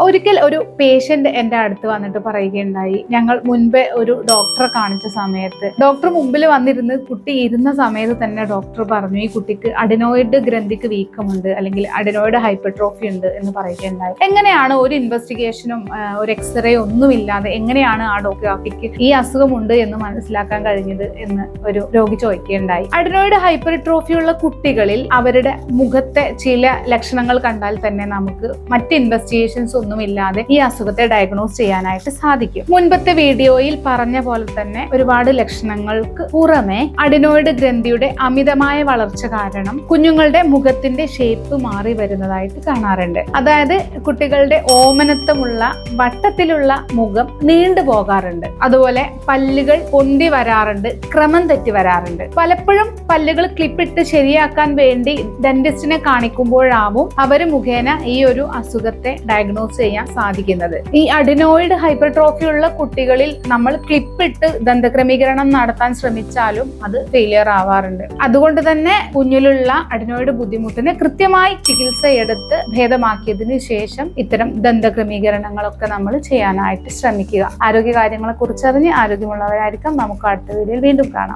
ഒരിക്കൽ ഒരു പേഷ്യന്റ് എന്റെ അടുത്ത് വന്നിട്ട് പറയുകയുണ്ടായി. ഞങ്ങൾ മുൻപേ ഒരു ഡോക്ടറെ കാണിച്ച സമയത്ത്. ഡോക്ടർ മുമ്പിൽ വന്നിരുന്ന് കുട്ടി ഇരുന്ന സമയത്ത് തന്നെ ഡോക്ടർ പറഞ്ഞു ഈ കുട്ടിക്ക് അഡിനോയിഡ് ഗ്രന്ഥിക്ക് വീക്കമുണ്ട് അല്ലെങ്കിൽ അഡിനോയിഡ് ഹൈപ്പർട്രോഫി ഉണ്ട് എന്ന് പറയുകയുണ്ടായി. എങ്ങനെയാണ് ഒരു ഇൻവെസ്റ്റിഗേഷനും ഒരു എക്സ്റേ ഒന്നും ഇല്ലാതെ എങ്ങനെയാണ് ആ ഡോക്ടർക്ക് ഈ അസുഖമുണ്ട് എന്ന് മനസ്സിലാക്കാൻ കഴിഞ്ഞത് എന്ന് ഒരു രോഗി ചോദിക്കുകയുണ്ടായി. അഡിനോയിഡ് ഹൈപ്പർട്രോഫി ഉള്ള കുട്ടികളിൽ അവരുടെ മുഖത്തെ ചില ലക്ഷണങ്ങൾ കണ്ടാൽ തന്നെ നമുക്ക് മറ്റ് ഇൻവെസ്റ്റിഗേഷൻസ് ഒന്നുമില്ലാതെ ഈ അസുഖത്തെ ഡയഗ്നോസ് ചെയ്യാനായിട്ട് സാധിക്കും. മുൻപത്തെ വീഡിയോയിൽ പറഞ്ഞ പോലെ തന്നെ ഒരുപാട് ലക്ഷണങ്ങൾക്ക് പുറമെ അഡിനോയിഡ് ഗ്രന്ഥിയുടെ അമിതമായ വളർച്ച കാരണം കുഞ്ഞുങ്ങളുടെ മുഖത്തിന്റെ ഷേപ്പ് മാറി വരുന്നതായിട്ട് കാണാറുണ്ട്. അതായത് കുട്ടികളുടെ ഓമനത്വമുള്ള വട്ടത്തിലുള്ള മുഖം നീണ്ടു പോകാറുണ്ട്. അതുപോലെ പല്ലുകൾ പൊന്തി വരാറുണ്ട് ക്രമം തെറ്റി വരാറുണ്ട്. പലപ്പോഴും പല്ലുകൾ ക്ലിപ്പിട്ട് ശരിയാക്കാൻ വേണ്ടി ഡെന്റിസ്റ്റിനെ കാണിക്കുമ്പോഴാവും അവർ മുഖേന ഈ ഒരു അസുഖത്തെ ഡയഗ്നോസ് ചെയ്യാൻ സാധിക്കുന്നത്. ഈ അഡിനോയിഡ് ഹൈപ്പർട്രോഫി ഉള്ള കുട്ടികളിൽ നമ്മൾ ക്ലിപ്പിട്ട് ദന്തക്രമീകരണം നടത്താൻ ശ്രമിച്ചാലും അത് ഫെയിലിയർ ആവാറുണ്ട്. അതുകൊണ്ട് തന്നെ കുഞ്ഞിലുള്ള അഡിനോയിഡ് ബുദ്ധിമുട്ടിന് കൃത്യമായി ചികിത്സ എടുത്ത് ഭേദമാക്കിയതിന് ശേഷം ഇത്തരം ദന്തക്രമീകരണങ്ങളൊക്കെ നമ്മൾ ചെയ്യാനായിട്ട് ശ്രമിക്കുക. ആരോഗ്യ കാര്യങ്ങളെ കുറിച്ച് അറിഞ്ഞ് ആരോഗ്യമുള്ളവരായിരിക്കാം. നമുക്ക് അടുത്ത വീഡിയോയിൽ വീണ്ടും കാണാം.